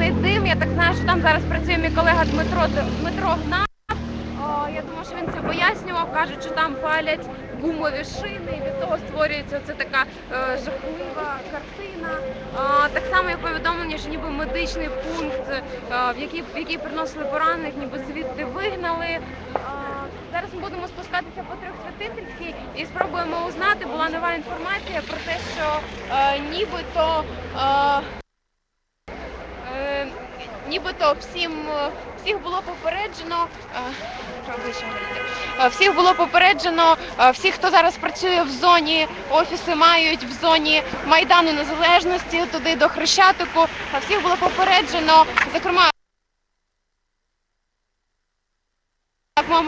чорний дим. Я так знаю, що там зараз працює мій колега Дмитро Дмитро Гнат. Я думаю, що він це пояснював. Кажуть, що там палять гумові шини, і від того створюється це така е, жахлива картина. А, так само є повідомлення, що ніби медичний пункт, е, в який в який приносили поранених, ніби звідти вигнали. А, зараз ми будемо спускатися по трьохсвятительській і спробуємо узнати. Була нова інформація про те, що е, нібито. Е, Е, нібито всім е, всіх було попереджено. е? Е, Всіх було попереджено, всі, хто зараз працює в зоні, офіси мають в зоні Майдану Незалежності, туди до Хрещатику. Всіх було попереджено, зокрема.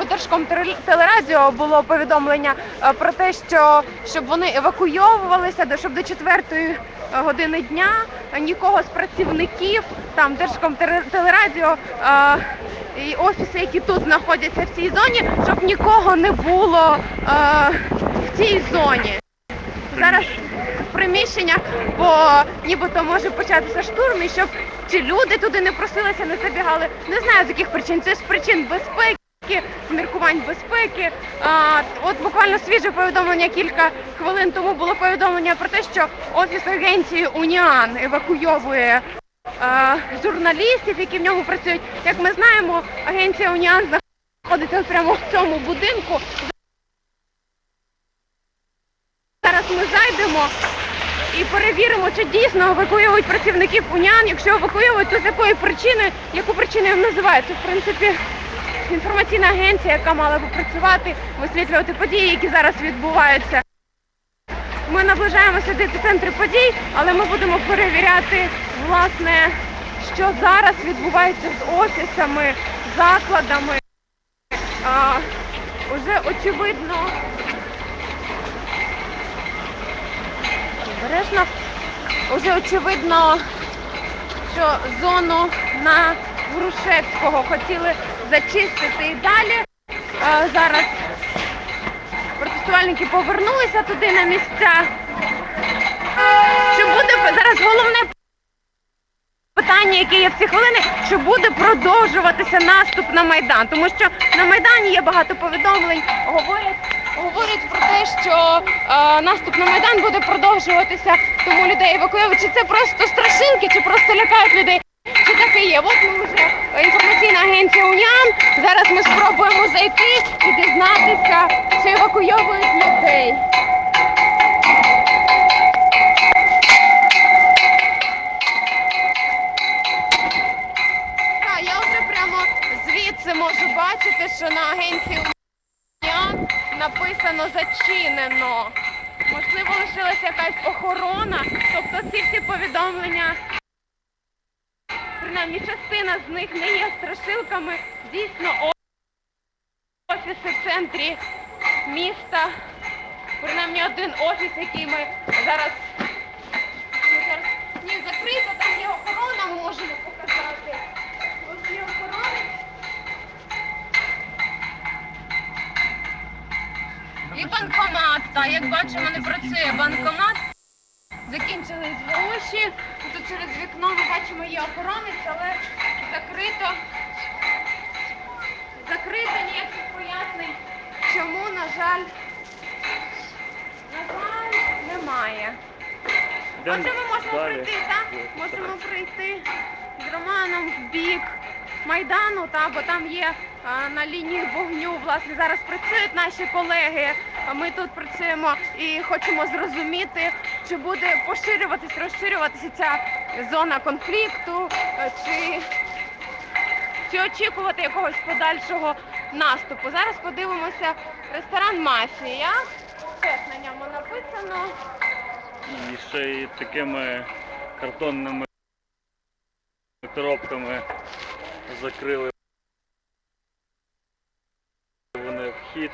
Держком телерадіо було повідомлення е, про те, що щоб вони евакуйовувалися, щоб до четвертої е, години дня нікого з працівників там Держком телерадіо е, і офіси, які тут знаходяться в цій зоні, щоб нікого не було в цій зоні. Зараз в приміщеннях, бо нібито може початися штурм, і щоб ці люди туди не просилися, не забігали. Не знаю з яких причин. Це з причин безпеки. з Міркувань безпеки. А, от буквально свіже повідомлення кілька хвилин тому було повідомлення про те, що офіс агенції Уніан евакуйовує а, журналістів, які в ньому працюють. Як ми знаємо, агенція Уніан знаходиться прямо в цьому будинку. Зараз ми зайдемо і перевіримо, чи дійсно евакуюють працівників УНІАН. Якщо евакуюють, то з якої причини, яку причину їм називають. В принципі, інформаційна агенція, яка мала би працювати, висвітлювати події, які зараз відбуваються. Ми наближаємося до центру подій, але ми будемо перевіряти, власне, що зараз відбувається з офісами, закладами. А, уже очевидно. Обережно. Уже очевидно, що зону на Грушевського хотіли зачистити і далі. Зараз протестувальники повернулися туди на місця. Чи буде зараз головне питання, яке є в ці хвилини, чи буде продовжуватися наступ на Майдан? Тому що на Майдані є багато повідомлень, говорять, говорять про те, що е, наступ на Майдан буде продовжуватися, тому людей евакуюють. Чи це просто страшилки, чи просто лякають людей? Евакуйовують людей. Так, я вже прямо звідси можу бачити, що на агенції Уніан написано зачинено. Можливо, лишилася якась охорона, тобто ці всі повідомлення, принаймні частина з них не є страшилками. Дійсно, офіси в центрі міста, принаймні один офіс, який ми зараз ми ні, закрито, там є охорона, можемо показати. Ось є охорона. І банкомат, так, як бачимо, не працює банкомат. Закінчились гроші. Тут через вікно ми бачимо є охоронець, але. Закрито Отже, ми можемо пройти, так? Можемо пройти з Романом в бік Майдану, та, бо там є а, на лінії вогню, власне, зараз працюють наші колеги. А Ми тут працюємо і хочемо зрозуміти, чи буде поширюватись, розширюватися ця зона конфлікту, е, чи, чи очікувати якогось подальшого наступу. Зараз подивимося ресторан Мафія. Теж на ньому написано. І ще й такими картонними коробками закрили вони вхід.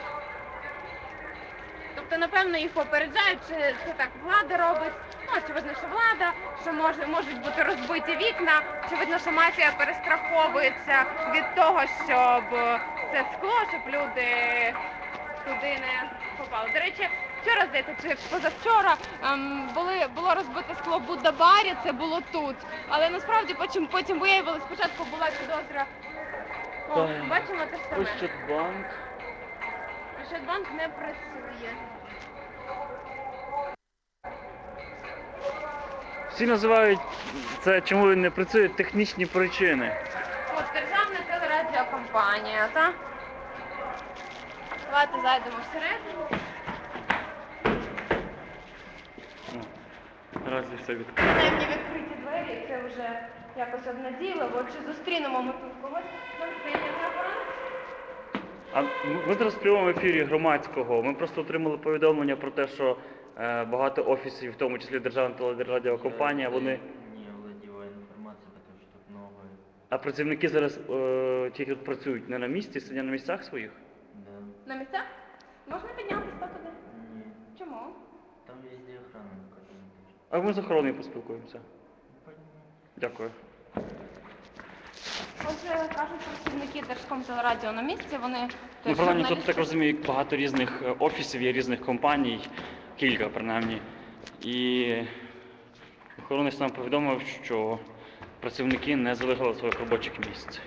Тобто, напевно, їх попереджають, чи це так влада робить. Ну, очевидно, що влада, що може, можуть бути розбиті вікна. Очевидно, що мафія перестраховується від того, щоб це скло, щоб люди туди не попали. До речі, вчора здається, чи позавчора ем, були, було розбите скло в Будда-барі, це було тут. Але насправді потім, потім виявилось, спочатку була підозра. О, Так. бачимо те саме. Ощадбанк. Ощадбанк не працює. Всі називають це, чому він не працює, технічні причини. От державна телерадіокомпанія, так? Давайте зайдемо всередину. Наразі все відкрито. Принаймні відкриті двері, це вже якось обнадійливо. Чи зустрінемо ми тут когось? Нам прийняти охорону? А ми зараз в прямому ефірі громадського. Ми просто отримали повідомлення про те, що е, багато офісів, в тому числі Державна телерадіокомпанія, вони. Не владеваю информацией, потому что тут много... А працівники зараз е, ті, тут працюють, не на місці, сидять на місцях своїх. Да. На місцях? Можна піднятися так туди? Не. Чому? Там везде охрана какая-то. А ми з охороною поспілкуємося. Дякую. Отже, кажуть працівники Держкомтелерадіо на місці, вони Ну, принаймні, тут так розумію, багато різних е, офісів є різних компаній, кілька принаймні. І охоронець нам повідомив, що працівники не залишили своїх робочих місць.